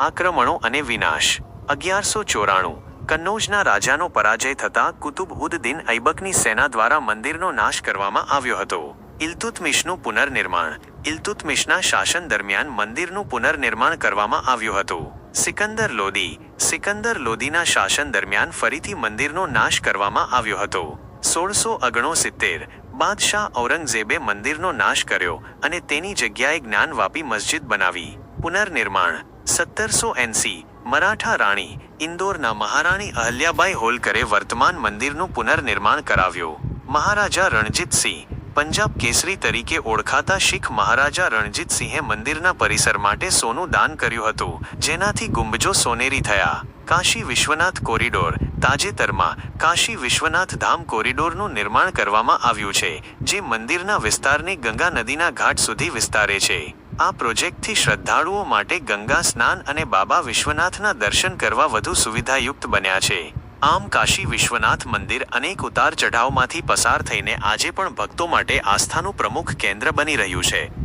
આક્રમણો અને વિનાશ. અગિયારસો ચોરાણું. કન્નૌજના રાજાનો પરાજય થતાં કુતુબ ઉદ્દીન દિન ઐબકની સેના દ્વારા મંદિરનો નાશ કરવામાં આવ્યો હતો. ઇલ્તુત્મિશનું પુનર્નિર્માણ. ઇલ્તુત્મિશના શાસન દરમિયાન મંદિરનું પુનર્નિર્માણ કરવામાં આવ્યું હતું. સિકંદર લોદી. સિકંદર લોદીના શાસન દરમિયાન ફરીથી મંદિરનો નાશ કરવામાં આવ્યો હતો. સોળસો ઓગણસિત્તેર. બાદશાહ ઔરંગઝેબે મંદિરનો નાશ કર્યો અને તેની જગ્યાએ જ્ઞાનવાપી મસ્જિદ બનાવી. પુનર્નિર્માણ. સત્તરસો એંસી, મરાઠા રાણી, ઇન્દોરના મહારાણી અહલ્યાબાઈ હોલકરે વર્તમાન મંદિરનું પુનર્નિર્માણ કરાવ્યું. મહારાજા રણજીતસિંહ, પંજાબ કેસરી તરીકે ઓળખાતા શીખ મહારાજા રણજીતસિંહે મંદિરના પરિસર માટે સોનું દાન કર્યું હતું, જેનાથી ગુંબજો સોનેરી થયા. કાશી વિશ્વનાથ કોરિડોર, તાજેતરમાં કાશી વિશ્વનાથ ધામ કોરિડોરનું નિર્માણ કરવામાં આવ્યું છે, જે મંદિરના વિસ્તારને ગંગા નદીના ઘાટ સુધી વિસ્તારે છે. આ પ્રોજેક્ટથી શ્રદ્ધાળુઓ માટે ગંગા સ્નાન અને બાબા વિશ્વનાથના દર્શન કરવા વધુ સુવિધાયુક્ત બન્યા છે. આમ કાશી વિશ્વનાથ મંદિર અનેક ઉતાર ચઢાવમાંથી પસાર થઈને આજે પણ ભક્તો માટે આસ્થાનું પ્રમુખ કેન્દ્ર બની રહ્યું છે.